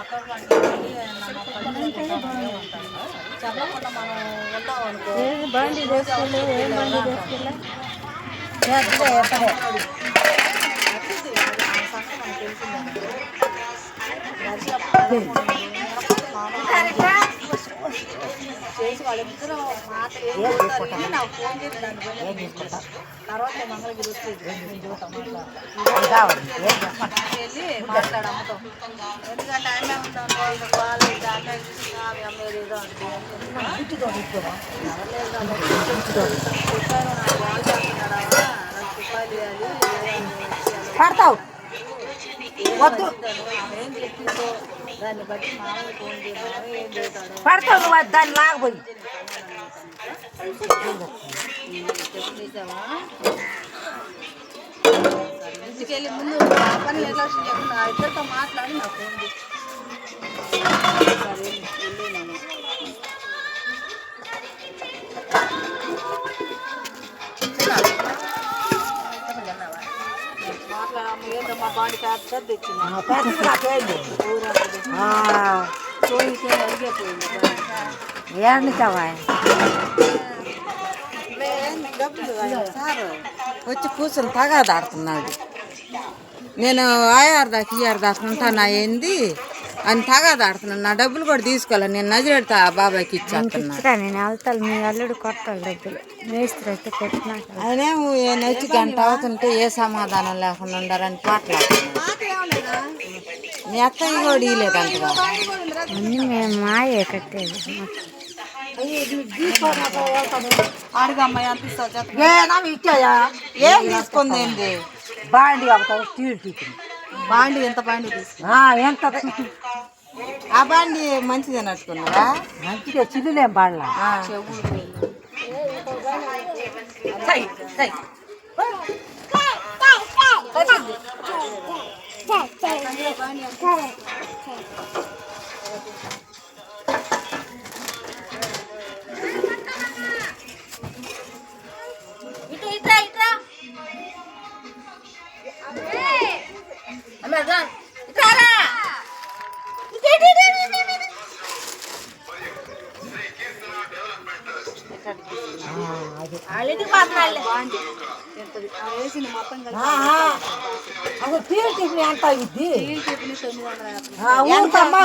పక్కకు చెప్పకుండా మనం అనుకో బండి ఏం బండి తెలిసిందండి. దర్శనం చేసి వాళ్ళిద్దరూ మాట ఏం చెప్తారు విని నాకు ఫోన్ చేసి దాన్ని బట్టి తర్వాత మంగళగిరి వచ్చేది నేను చూద్దాం వెళ్ళి మాట్లాడమ్మతో. ఎందుకంటే ఆమె ఉంటాను వాళ్ళు వాళ్ళు దాంట్లో ఆమె అమ్మేది ఏదో అంటే చెప్పాను నాకు వాళ్ళు చేస్తున్నాడా నాకు రూపాయలు ఇవ్వాలి పడతావు? వద్దు ఏం చెప్పిందో దాన్ని బట్టి మామూలు ఫోన్ చేయడం ఏం చేస్తాడు. పడతావు నువ్వు అది దాన్ని లాగబోయి. ముందు ఆ పని నిర్లక్ష్యం ఇద్దరితో మాట్లాడి నాకు. ఫోన్. వచ్చి కూర్చొని తగాదాడుతున్నాడు. నేను ఆయారు దాకా ఇయ్యారు దాకా ఉంటాను ఏంది? అని తగాదాడుతున్నాను. నా డబ్బులు కూడా తీసుకోవాలి? నేను నజరెడతా ఆ బాబాయ్కి ఇచ్చిరా నేను వెళ్తాను. మీ అల్లుడు కొట్టాలి డబ్బులు. మేస్త్రి అయితే కొట్టినాక ఆయనేమో ఈయన వచ్చి గంట అవుతుంటే ఏ సమాధానం లేకుండా పాత ఏమలేదా మీ అత్తయ్య కూడా ఇయ్యలేదంటగా. అన్నీ మేము మాయే కట్టేది. ఇచ్చాయా? ఏం తీసుకుంది ఏంది? బాండి అవుతావు స్టీల్ టీచింగ్ బాండి ఎంత బాండి ఎంత? ఆ బండి మంచిది నట్టుకున్నారా మంచిగా చిల్లులేం బాడలా? వేసిన ఎంత ఇది చెప్పిన తొమ్మిది వందల యాభై ఊరుకమ్మా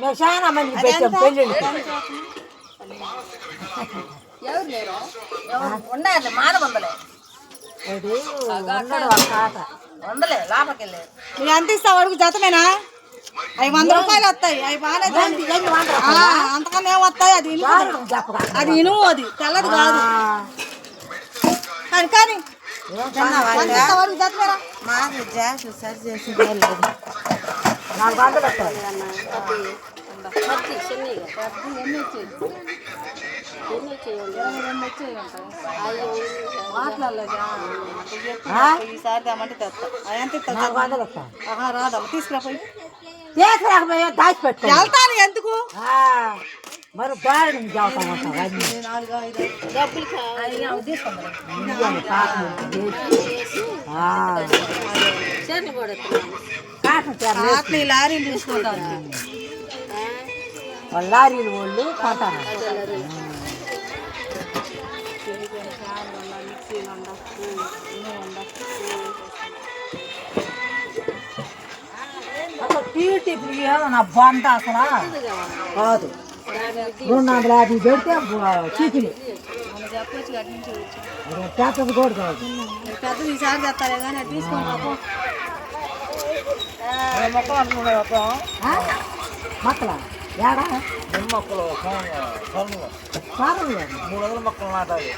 మేము చాలా మంది పెట్టాం పెళ్ళిళ్ళకి ఎవరు లేరు? ఉండాలి మాద వందలే ఒకటి ఉన్నాడు ఒక వెళ్ళారు నువ్వు ఎంత ఇస్తావు అడుగు జతమేనా? అవి వంద రూపాయలు వస్తాయి. అవి బాగానే అంతకన్నా ఏం వస్తాయి? అది అది. ఇనుము అది. తెల్లది కాదు. కానీ కానీ మాకు జాస్ సరి చేసి నాలుగు వందలు వస్తాయి. మాట్లాడలేదా ఆ? ఈసారి తెమ్మంటే తెస్తా రాదమ్మ తీసుకురాపోయి తీసుకురాకపోయా దాచిపెట్టుకో వెళ్తాను ఎందుకు మరి బాగా నుంచి డబ్బులు తీసుకుంటాం లారీలు తీసుకుంటాను లారీలు వాళ్ళు కొంటారు అసలు టీటీ ఏమన్నా అసలు కాదు రెండు వందల యాభై పెడితే చీకిలి పెద్దది కూడా కాదు పెద్దది ఈసారి తెస్తారే కానీ అది తీసుకుంటాం ఆ? ఏడా మొక్కలు కారంలో మూడు వందల మొక్కలు నాటాలి